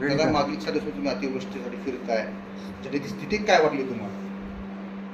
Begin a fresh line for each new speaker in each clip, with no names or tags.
दादा मागील दिवसात तुम्ही अतिवृष्टीसाठी फिरताय. त्याची स्थिती काय वाटली तुम्हाला?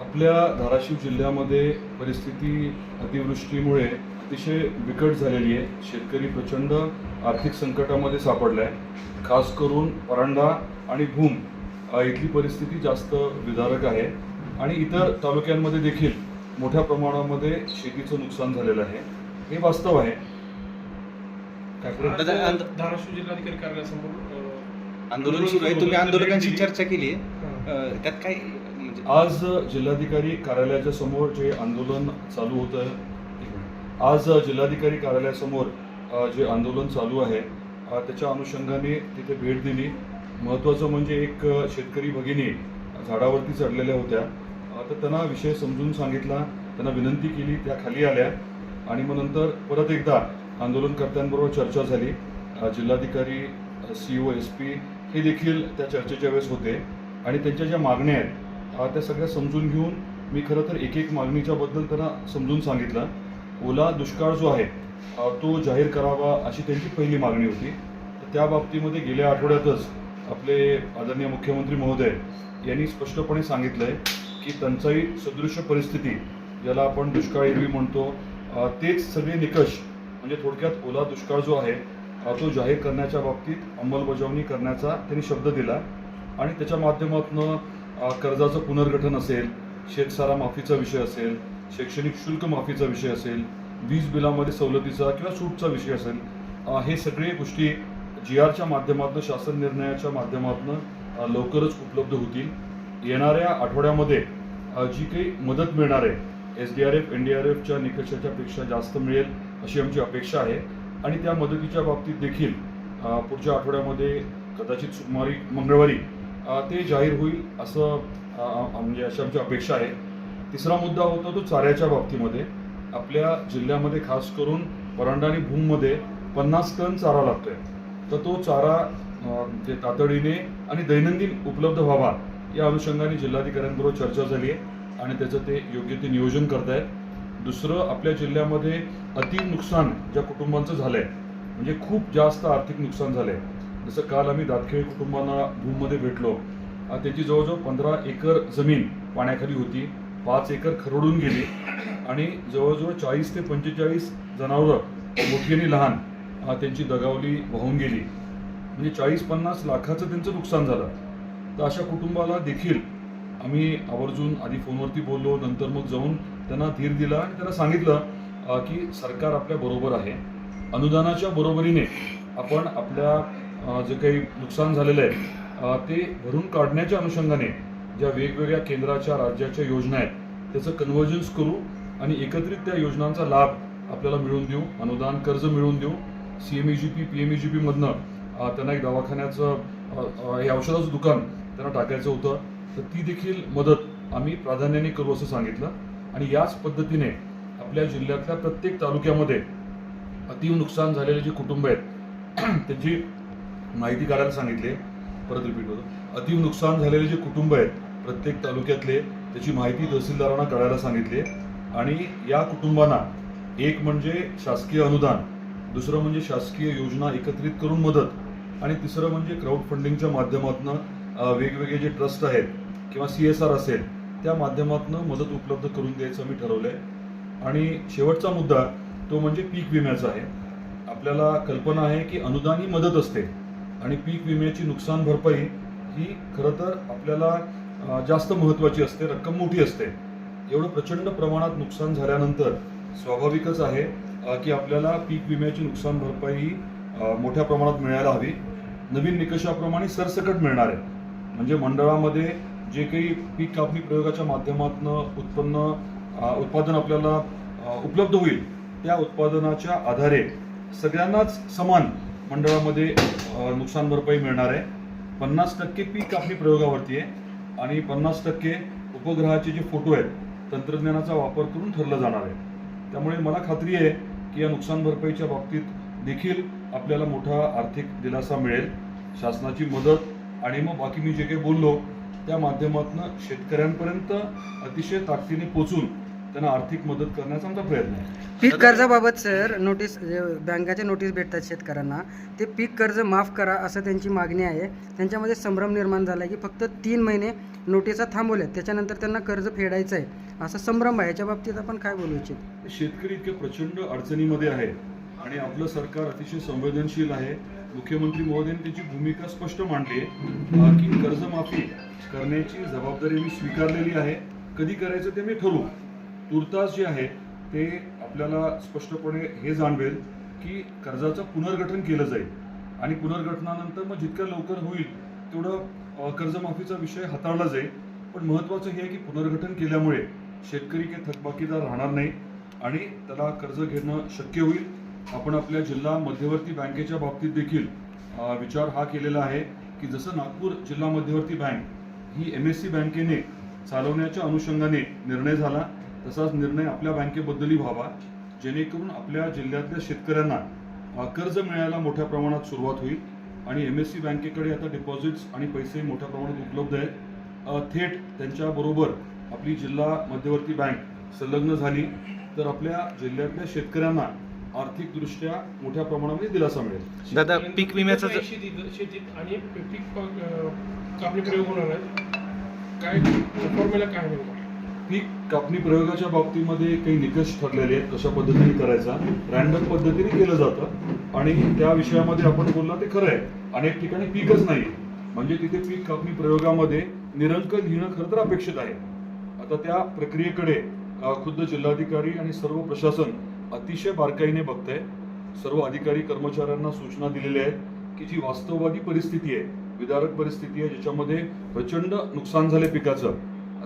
आपल्या धाराशिव जिल्ह्यामध्ये परिस्थिती अतिवृष्टीमुळे अतिशय बिकट झालेली आहे. शेतकरी प्रचंड आर्थिक संकटामध्ये सापडला आहे खास करून परांडा आणि भूम इथली परिस्थिती जास्त विदारक आहे. आणि इतर तालुक्यांमध्ये देखील मोठ्या प्रमाणामध्ये शेतीचं नुकसान झालेलं आहे. हे वास्तव आहे.
धाराशिव जिल्हाधिकारी कार्यालयासमोर
आंदोलन सुरू आहे तुम्ही आंदोलकांशी चर्चा केली आहे. त्यात काय म्हणजे
आज जिल्हाधिकारी कार्यालयाच्या समोर जे आंदोलन चालू होतं. आज जिल्हाधिकारी कार्यालयासमोर जे आंदोलन चालू आहे अ, त्याच्या अनुषंगाने तिथे भेट दिली. महत्त्वाचं म्हणजे एक शेतकरी भगिनी झाडावरती चढलेल्या होत्या. तर त्यांना विषय समजून सांगितला त्यांना विनंती केली त्या खाली आल्या. आणि मग नंतर परत एकदा आंदोलनकर्त्यांबरोबर चर्चा झाली. जिल्हाधिकारी सी ओ एस पी हे देखील त्या चर्चेच्या वेळेस होते. आणि त्यांच्या ज्या मागण्या आहेत त्या सगळ्या समजून घेऊन मी खरं तर एक एक मागणीच्याबद्दल त्यांना समजून सांगितलं. ओला दुष्काळ जो आहे तो जाहीर करावा अशी त्यांची पहिली मागणी होती. तर त्या बाबतीमध्ये गेल्या आठवड्यातच आपले आदरणीय मुख्यमंत्री महोदय यांनी स्पष्टपणे सांगितलं आहे की टंचाई सदृश परिस्थिती ज्याला आपण दुष्काळ एरवी म्हणतो तेच सगळे निकष म्हणजे थोडक्यात ओला दुष्काळ जो आहे तो जाहीर करण्याच्या बाबतीत अंमलबजावणी करण्याचा त्यांनी शब्द दिला. आणि त्याच्या माध्यमातून कर्जाचं पुनर्गठन असेल शेतसारा माफीचा विषय असेल शैक्षणिक शुल्क माफीचा विषय असेल वीज बिलामध्ये सवलतीचा किंवा सूटचा विषय असेल हे सगळे गोष्टी जी आरच्या माध्यमातून शासन निर्णयाच्या माध्यमातून लवकरच उपलब्ध होतील. येणाऱ्या आठवड्यामध्ये जी काही मदत मिळणार आहे S D R F N D R एफच्या निकषाच्या पेक्षा जास्त मिळेल अशी आमची अपेक्षा आहे. आणि त्या मदतीच्या बाबतीत देखील पुढच्या आठवड्यामध्ये कदाचित सोमवारी मंगळवारी ते जाहीर होईल असं म्हणजे अशी आमची अपेक्षा आहे. तिसरा मुद्दा होता तो चाऱ्याच्या बाबतीमध्ये. आपल्या जिल्ह्यामध्ये खास करून परांडा आणि भूममध्ये पन्नास टन चारा लागतोय. तर तो चारा ते म्हणजे तातडीने आणि दैनंदिन उपलब्ध व्हावा या अनुषंगाने जिल्हाधिकाऱ्यांबरोबर चर्चा झाली आहे आणि त्याचं ते योग्य ते नियोजन करतायत. दुसरं आपल्या जिल्ह्यामध्ये अति नुकसान ज्या कुटुंबांचं झालंय म्हणजे खूप जास्त आर्थिक नुकसान झालंय. जसं काल आम्ही दातखेळी कुटुंबांना भूममध्ये भेटलो त्याची जवळजवळ पंधरा एकर जमीन पाण्याखाली होती पाच एकर खरडून गेली आणि जवळजवळ चाळीस ते पंचेचाळीस जनावरं मोठी आणि लहान त्यांची दगावली वाहून गेली. म्हणजे चाळीस पन्नास लाखाचं त्यांचं नुकसान झालं. तर अशा कुटुंबाला देखील आम्ही आवर्जून आधी फोनवरती बोललो नंतर मग जाऊन त्यांना धीर दिला आणि त्यांना सांगितलं की सरकार आपल्या बरोबर आहे. अनुदानाच्या बरोबरीने आपण आपल्या जे काही नुकसान झालेलं आहे ते भरून काढण्याच्या अनुषंगाने ज्या वेगवेगळ्या केंद्राच्या राज्याच्या योजना आहेत त्याचं कन्व्हर्जन्स करू आणि एकत्रित त्या योजनांचा लाभ आपल्याला मिळवून देऊ अनुदान कर्ज मिळवून देऊ. C M E G P P M E G पीमधनं त्यांना एक दवाखान्याचं हे औषधाचं दुकान त्यांना टाकायचं होतं. तर ती देखील मदत आम्ही प्राधान्याने करू असं सांगितलं. आणि याच पद्धतीने आपल्या जिल्ह्यातल्या प्रत्येक तालुक्यामध्ये अतीव नुकसान झालेले जे कुटुंब आहेत त्यांची माहिती काढायला सांगितली परत रिपीट होतो. अतीव नुकसान झालेले जे कुटुंब आहेत प्रत्येक तालुक्यातले त्याची माहिती तहसीलदारांना काढायला सांगितली. आणि या कुटुंबांना एक म्हणजे शासकीय अनुदान दुसरं म्हणजे शासकीय योजना एकत्रित करून मदत आणि तिसरं म्हणजे क्राऊड फंडिंगच्या माध्यमातून वेगवेगळे जे ट्रस्ट आहेत किंवा सी एस आर असेल त्या माध्यमातून मदत उपलब्ध करून द्यायचं मी ठरवलं आहे आणि शेवटचा मुद्दा तो म्हणजे पीक विम्याचा आहे. आपल्याला कल्पना आहे की अनुदान ही मदत असते आणि पीक विम्याची नुकसान भरपाई ही खरं तर आपल्याला जास्त महत्त्वाची असते रक्कम मोठी असते. एवढं प्रचंड प्रमाणात नुकसान झाल्यानंतर स्वाभाविकच आहे की आपल्याला पीक विम्याची नुकसान भरपाई ही मोठ्या प्रमाणात मिळायला हवी. नवीन निकषाप्रमाणे सरसकट मिळणार आहे. म्हणजे मंडळामध्ये जे काही पीक कापणी प्रयोगाच्या माध्यमातून उत्पन्न उत्पादन आपल्याला उपलब्ध होईल त्या उत्पादनाच्या आधारे सगळ्यांनाच समान मंडळामध्ये नुकसान भरपाई मिळणार आहे. पन्नास टक्के पीक कापणी प्रयोगावरती आहे आणि पन्नास टक्के उपग्रहाचे जे फोटो आहेत तंत्रज्ञानाचा वापर करून ठरलं जाणार आहे. त्यामुळे मला खात्री आहे की या नुकसान भरपाईच्या बाबतीत देखील आपल्याला मोठा आर्थिक दिलासा मिळेल. शासनाची मदत आणि मग बाकी मी जे काही बोललो त्या माध्यमातून शेतकऱ्यांपर्यंत अतिशय ताकदीने पोचून त्यांना आर्थिक मदत करण्याचा आमचा प्रयत्न आहे.
पीक कर्जाबाबत सर नोटीस जे बँकाच्या नोटीस भेटतात शेतकऱ्यांना ते पीक कर्ज माफ करा असं त्यांची मागणी आहे. त्यांच्यामध्ये संभ्रम निर्माण झाला आहे की फक्त तीन महिने नोटिसा थांबवल्यात त्याच्यानंतर त्यांना कर्ज फेडायचं आहे. असा संभ्रम आहे. याच्या बाबतीत आपण काय बोलू इच्छित?
शेतकरी इतके प्रचंड अडचणीमध्ये आहे आणि आपलं सरकार अतिशय संवेदनशील आहे. मुख्यमंत्री महोदयांनी त्याची भूमिका स्पष्ट मांडली आहे. की कर्जमाफी करण्याची जबाबदारी मी स्वीकारलेली आहे. कधी करायचं ते मी ठरवू. तुर्तास जे आहे ते आपल्याला स्पष्टपणे हे जाणवेल की कर्जाचं पुनर्गठन केलं जाईल. आणि पुनर्गठनानंतर मग जितक्या लवकर होईल तेवढं कर्जमाफीचा विषय हाताळला जाईल. पण महत्त्वाचं हे आहे की पुनर्गठन केल्यामुळे शेतकरी काही थकबाकीदार राहणार नाही आणि त्याला कर्ज घेणं शक्य होईल. आपण आपल्या जिल्हा मध्यवर्ती बँकेच्या बाबतीत देखील विचार हा केलेला आहे की जसं नागपूर जिल्हा मध्यवर्ती बँक ही एम एस सी बँकेने चालवण्याच्या अनुषंगाने निर्णय झाला. तसाच निर्णय आपल्या बँकेबद्दलही व्हावा जेणेकरून आपल्या जिल्ह्यातल्या शेतकऱ्यांना कर्ज मिळायला मोठ्या प्रमाणात सुरुवात होईल आणि एम एस सी बँकेकडे आता डिपॉझिट्स आणि पैसे मोठ्या प्रमाणात उपलब्ध आहेत. अ, थेट त्यांच्याबरोबर आपली जिल्हा मध्यवर्ती बँक संलग्न झाली तर आपल्या जिल्ह्यातल्या शेतकऱ्यांना आर्थिकदृष्ट्या मोठ्या प्रमाणामध्ये दिलासा मिळेल.
दादा, पीक विम्याचं
शेतीत आणि पीक कापणी प्रयोग होणार आहेत काय फॉर्म्युला काय नेमका?
पीक कापणी प्रयोगाच्या बाबतीमध्ये काही निकष ठरलेले आहेत कशा पद्धतीने करायचा रॅन्डम पद्धतीने केलं जातं. आणि त्या विषयामध्ये आपण बोलला ते खरं आहे. अनेक ठिकाणी पीकच नाही म्हणजे तिथे पीक कापणी प्रयोगामध्ये निरंक लिहिणं खरं तर अपेक्षित आहे. आता त्या प्रक्रियेकडे खुद्द जिल्हाधिकारी आणि सर्व प्रशासन अतिशय बारकाईने बघतंय. सर्व अधिकारी कर्मचाऱ्यांना सूचना दिलेल्या आहेत की जी वास्तववादी परिस्थिती आहे विदारक परिस्थिती आहे ज्याच्यामध्ये प्रचंड नुकसान झाले पिकाचं.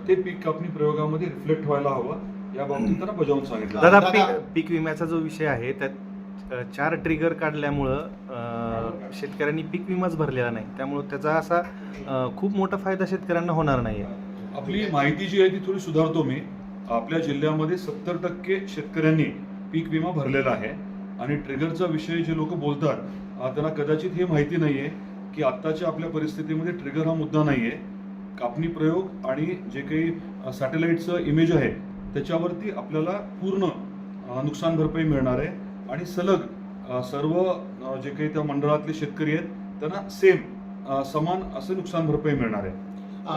ते पीक कापणी प्रयोगामध्ये रिफ्लेक्ट व्हायला हवं. या बाबतीत त्यांना बजावून सांगितलं.
दादा पीक पीक विम्याचा जो विषय आहे त्यात चार ट्रिगर काढल्यामुळं अ, शेतकऱ्यांनी पीक विमाच भरलेला नाही. त्यामुळं त्याचा असा अ, खूप मोठा फायदा शेतकऱ्यांना होणार नाही
आपली माहिती जी आहे ती थोडी सुधारतो मी. आपल्या जिल्ह्यामध्ये सत्तर टक्के शेतकऱ्यांनी पीक विमा भरलेला आहे. आणि ट्रिगरचा विषय जे लोक बोलतात अं, त्यांना कदाचित हे माहिती नाहीये की आत्ताच्या आपल्या परिस्थितीमध्ये ट्रिगर हा मुद्दा नाहीये. कापणी प्रयोग आणि जे काही सॅटेलाइटचं इमेज आहे त्याच्यावरती आपल्याला पूर्ण नुकसान भरपाई मिळणार आहे. आणि सलग सर्व जे काही त्या मंडळातले शेतकरी आहेत त्यांना सेम समान असं नुकसान भरपाई मिळणार आहे.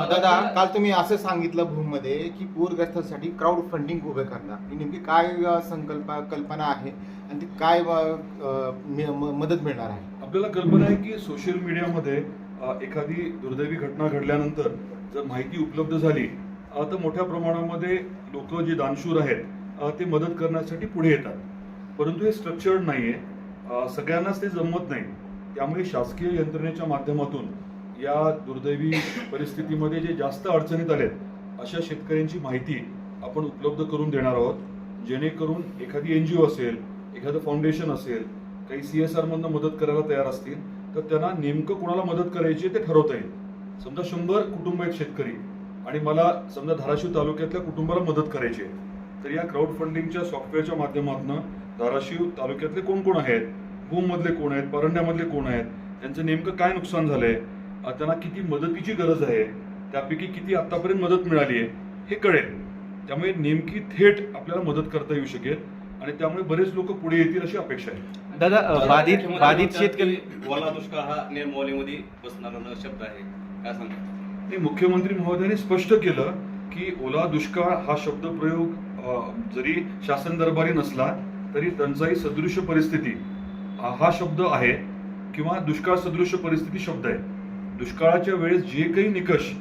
दादा काल तुम्ही असं सांगितलं भूममध्ये की पूरग्रस्तांसाठी क्राऊड फंडिंग उभे करणार. ही नेमकी काय संकल्प कल्पना आहे? आणि ती काय मदत मिळणार आहे?
आपल्याला कल्पना आहे की सोशल मीडियामध्ये एखादी दुर्दैवी घटना घडल्यानंतर जर माहिती उपलब्ध झाली तर मोठ्या प्रमाणामध्ये लोक जे दानशूर आहेत ते मदत करण्यासाठी पुढे येतात. परंतु हे स्ट्रक्चर्ड नाहीये. आहे सगळ्यांनाच ते जमत नाही. त्यामुळे शासकीय यंत्रणेच्या माध्यमातून या दुर्दैवी परिस्थितीमध्ये जे जास्त अडचणीत आलेत अशा शेतकऱ्यांची माहिती आपण उपलब्ध करून देणार आहोत. जेणेकरून एखादी एन जी ओ असेल एखादं फाउंडेशन असेल काही सी एस आरमधनं मदत करायला तयार असतील. तर त्यांना नेमकं कोणाला मदत करायची ते ठरवता येईल. समजा शंभर कुटुंब आहेत शेतकरी आणि मला समजा धाराशिव तालुक्यातल्या कुटुंबाला मदत करायची आहे तर या क्राऊड फंडिंगच्या सॉफ्टवेअरच्या माध्यमातून धाराशिव तालुक्यातले कोण कोण आहेत भूममधले कोण आहेत परंड्यामधले कोण आहेत त्यांचं नेमकं काय नुकसान झालंय त्यांना किती मदतीची गरज आहे त्यापैकी किती आतापर्यंत मदत मिळाली आहे हे कळेल. त्यामुळे नेमकी थेट आपल्याला मदत करता येऊ शकेल. आणि त्यामुळे बरेच लोक पुढे येतील अशी अपेक्षा आहे.
दादा अ, बाधित बाधित शेतकरी
ओला दुष्काळ हा नियमावलीमध्ये बसणारा न शब्द आहे. काय सांगता?
आणि मुख्यमंत्री महोदयांनी स्पष्ट केलं की ओला दुष्काळ हा शब्दप्रयोग अ, जरी शासन दरबारी नसला तरी टंचाई सदृश परिस्थिती अ, हा शब्द आहे किंवा दुष्काळ सदृश परिस्थिती शब्द आहे. दुष्काळाच्या वेळेस जे काही निकष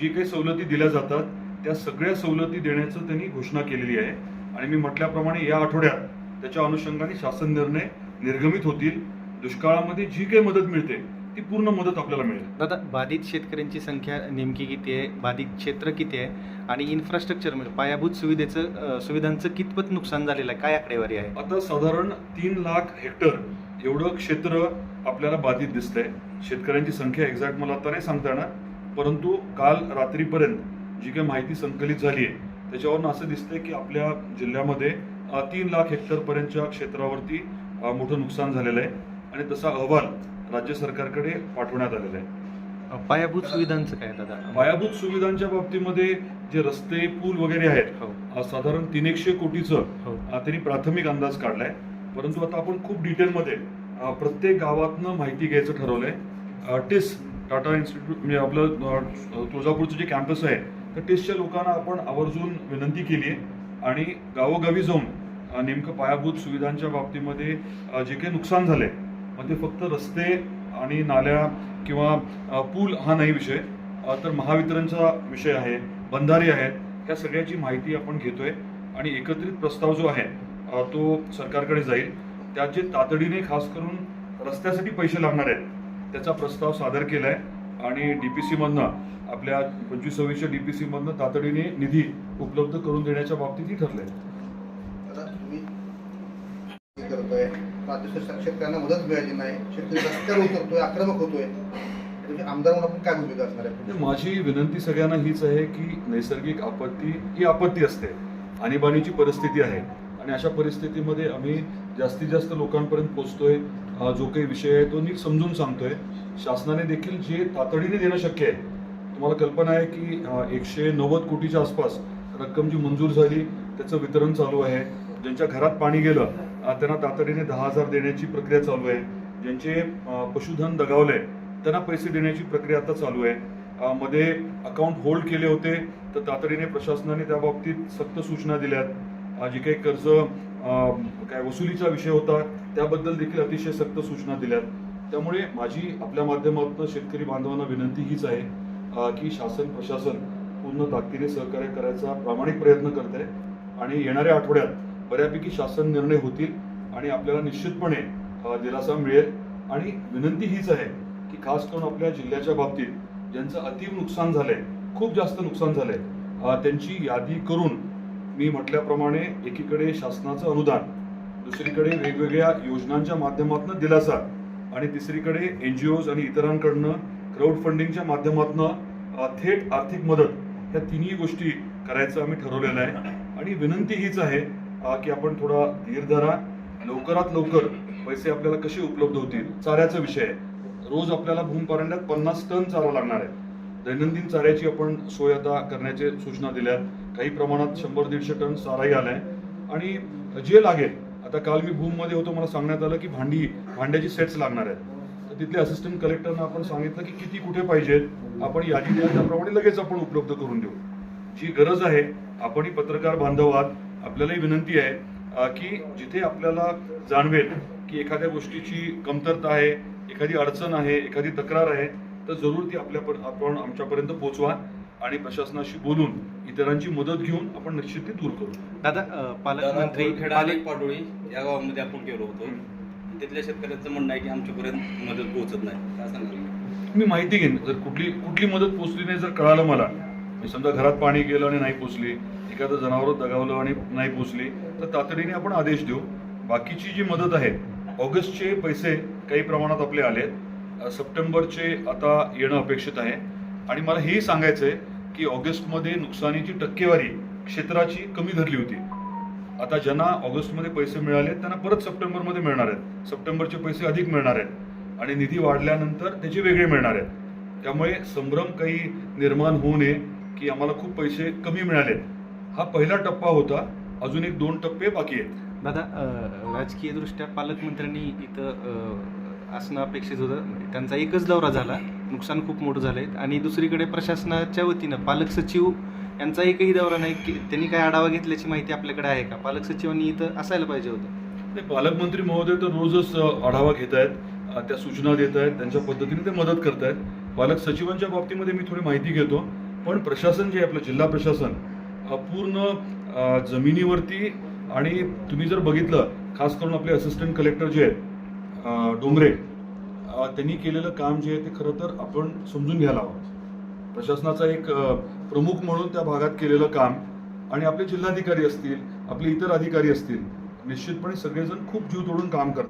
जे काही सवलती दिल्या जातात त्या सगळ्या सवलती देण्याचं त्यांनी घोषणा केलेली आहे. आणि मी म्हटल्याप्रमाणे या आठवड्यात त्याच्या अनुषंगाने शासन निर्णय निर्गमित होतील. दुष्काळामध्ये जी काही मदत मिळते ती पूर्ण मदत आपल्याला मिळेल.
दादा बाधित शेतकऱ्यांची संख्या नेमकी किती आहे? बाधित क्षेत्र किती आहे? आणि इन्फ्रास्ट्रक्चर म्हणजे पायाभूत सुविधेचं सुविधांचं कितपत नुकसान झालेलं आहे? काय आकडेवारी आहे?
आता साधारण तीन लाख हेक्टर एवढं क्षेत्र आपल्याला बाधित दिसतंय. शेतकऱ्यांची संख्या एक्झॅक्ट मला आता नाही सांगता येणार परंतु काल रात्रीपर्यंत जी काही माहिती संकलित झाली आहे त्याच्यावरून असं दिसतंय की आपल्या जिल्ह्यामध्ये तीन लाख हेक्टर पर्यंतच्या क्षेत्रावरती मोठं नुकसान झालेलं आहे. आणि तसा अहवाल राज्य सरकारकडे पाठवण्यात आलेला आहे.
पायाभूत सुविधांचं काय दादा?
पायाभूत सुविधांच्या बाबतीमध्ये जे रस्ते पूल वगैरे आहेत
हो.
साधारण तीन एकशे कोटीचं
हो.
त्यांनी प्राथमिक अंदाज काढलाय. परंतु आता आपण खूप डिटेलमध्ये प्रत्येक गावातनं माहिती घ्यायचं ठरवलंय. टिस टाटा इन्स्टिट्यूट म्हणजे आपलं तुळजापूरचं जे कॅम्पस आहे तर टेस्टच्या लोकांना आपण आवर्जून विनंती केली आहे आणि गावोगावी जाऊन नेमकं पायाभूत सुविधांच्या बाबतीमध्ये जे काही नुकसान झालंय मग ते फक्त रस्ते आणि नाल्या किंवा पूल हा नाही विषय. तर महावितरणचा विषय आहे बंधारे आहेत ह्या सगळ्याची माहिती आपण घेतोय. आणि एकत्रित प्रस्ताव जो आहे तो सरकारकडे जाईल. त्याचे जे तातडीने खास करून रस्त्यासाठी पैसे लागणार आहेत त्याचा प्रस्ताव सादर केला आहे आणि डीपीसी मधनं आपल्या पंचवीस सव्वीसच्या डीपीसी मधनं तातडीने निधी उपलब्ध करून देण्याच्या बाबतीतही ठरलंय.
हे करतोय शेतकऱ्यांना मदत मिळाली नाही शेतकरी रस्त्यावर उतरतोय आक्रमक होतोय. आमदार म्हणून आपण काय भूमिका असणार आहे?
म्हणजे माझी विनंती सगळ्यांना हीच आहे की नैसर्गिक आपत्ती ही आपत्ती असते. आणीबाणीची परिस्थिती आहे. आणि अशा परिस्थितीमध्ये आम्ही जास्तीत जास्त लोकांपर्यंत पोहोचतोय. जो काही विषय आहे तो नीट समजून सांगतोय. शासनाने देखील जे तातडीने देणं शक्य आहे तुम्हाला कल्पना आहे की एकशे नव्वद कोटीच्या आसपास रक्कम जी मंजूर झाली त्याचं वितरण चालू आहे. ज्यांच्या घरात पाणी गेलं त्यांना तातडीने दहा हजार देण्याची प्रक्रिया चालू आहे. ज्यांचे पशुधन दगावलंय त्यांना पैसे देण्याची प्रक्रिया आता चालू आहे. मध्ये अकाउंट होल्ड केले होते तर तातडीने प्रशासनाने त्या बाबतीत सक्त सूचना दिल्यात. जे काही कर्ज काय वसुलीचा विषय होता त्याबद्दल देखील अतिशय सक्त सूचना दिल्यात. त्यामुळे माझी आपल्या माध्यमातून शेतकरी बांधवांना विनंती हीच आहे की शासन प्रशासन पूर्ण ताकदीने सहकार्य करायचा प्रामाणिक प्रयत्न करत आहे. आणि येणाऱ्या आठवड्यात बऱ्यापैकी शासन निर्णय होतील आणि आपल्याला निश्चितपणे दिलासा मिळेल. आणि विनंती हीच आहे की खास करून आपल्या जिल्ह्याच्या बाबतीत ज्यांचं अतीव नुकसान झालंय खूप जास्त नुकसान झालंय त्यांची यादी करून मी म्हटल्याप्रमाणे एकीकडे शासनाचं अनुदान दुसरीकडे वेगवेगळ्या योजनांच्या माध्यमातून दिलासा आणि तिसरीकडे एन जी ओज आणि इतरांकडनं क्राऊड फंडिंगच्या माध्यमातून थेट आर्थिक मदत ह्या तिन्ही गोष्टी करायचं आम्ही ठरवलेलं आहे. आणि विनंती हीच आहे की आपण थोडा धीर धरा. लवकरात लवकर पैसे आपल्याला कसे उपलब्ध होतील चाऱ्याचा विषय आहे. रोज आपल्याला भूम परांड्यात पन्नास टन चारा लागणार आहे. दैनंदिन चाऱ्याची आपण सोय आता करण्याचे सूचना दिल्यात. काही प्रमाणात शंभर दीडशे टन चाराही आलाय. आणि जे लागेल आता काल मी भूममध्ये होतो मला सांगण्यात आलं की भांडी भांड्याची सेट्स लागणार आहेत. तर तिथले असिस्टंट कलेक्टरनं आपण सांगितलं की किती कुठे पाहिजेत आपण यादी द्या त्याप्रमाणे लगेच आपण उपलब्ध करून देऊ. जी गरज आहे आपणही पत्रकार बांधव आहात आपल्यालाही विनंती आहे की जिथे आपल्याला जाणवेल की एखाद्या गोष्टीची कमतरता आहे एखादी अडचण आहे एखादी तक्रार आहे तर जरूर ती आपल्या आपण आमच्यापर्यंत पोहोचवा आणि प्रशासनाशी बोलून इतरांची मदत घेऊन आपण निश्चित ती दूर करू.
दादा पालकमंत्री
खेडा पाडोळी या गावामध्ये आपण गेलो होतो. तिथल्या शेतकऱ्यांचं म्हणणं आहे की आमच्यापर्यंत मदत पोहोचत नाही. काय सांगाल?
मी माहिती घेईन. जर कुठली कुठली मदत पोचली नाही जर कळालं मला म्हणजे समजा घरात पाणी गेलं आणि नाही पोचली एखादं जनावर दगावलं आणि नाही पोचली तर तातडीने आपण आदेश देऊ. बाकीची जी मदत आहे ऑगस्टचे पैसे काही प्रमाणात आपले आलेत. सप्टेंबरचे आता येणं अपेक्षित आहे. आणि मला हेही सांगायचं आहे की ऑगस्टमध्ये नुकसानीची टक्केवारी क्षेत्राची कमी धरली होती. आता ज्यांना ऑगस्टमध्ये पैसे मिळाले त्यांना परत सप्टेंबरमध्ये मिळणार आहेत. सप्टेंबरचे पैसे अधिक मिळणार आहेत. आणि निधी वाढल्यानंतर त्याचे वेगळे मिळणार आहेत. त्यामुळे संभ्रम काही निर्माण होऊ नये की आम्हाला खूप पैसे कमी मिळालेत हा पहिला टप्पा होता. अजून एक दोन टप्पे बाकी आहेत.
दादा राजकीयदृष्ट्या राजकीय दृष्ट्या पालकमंत्र्यांनी इथं असणं अपेक्षित होतं. म्हणजे त्यांचा एकच दौरा झाला. नुकसान खूप मोठं झालं आहे आणि दुसरीकडे प्रशासनाच्या वतीनं पालक सचिव यांचा एकही दौरा नाही की त्यांनी काय आढावा घेतल्याची माहिती आपल्याकडे आहे का? पालक सचिवांनी इथं असायला पाहिजे होतं.
ते पालकमंत्री महोदय तर रोजच आढावा घेत आहेत त्या सूचना देत आहेत त्यांच्या पद्धतीने ते मदत करत आहेत. पालक सचिवांच्या बाबतीमध्ये मी थोडी माहिती घेतो पण प्रशासन जे आहे आपलं जिल्हा प्रशासन पूर्ण जमिनीवरती आणि तुम्ही जर बघितलं खास करून आपले असिस्टंट कलेक्टर जे आहेत डोंगरे त्यांनी केलेलं काम जे आहे ते खरं तर आपण समजून घ्यायला हवं. प्रशासनाचा एक प्रमुख म्हणून त्या भागात केलेलं काम आणि आपले जिल्हाधिकारी असतील आपले इतर अधिकारी असतील निश्चितपणे सगळेजण खूप जीव तोडून काम करतात.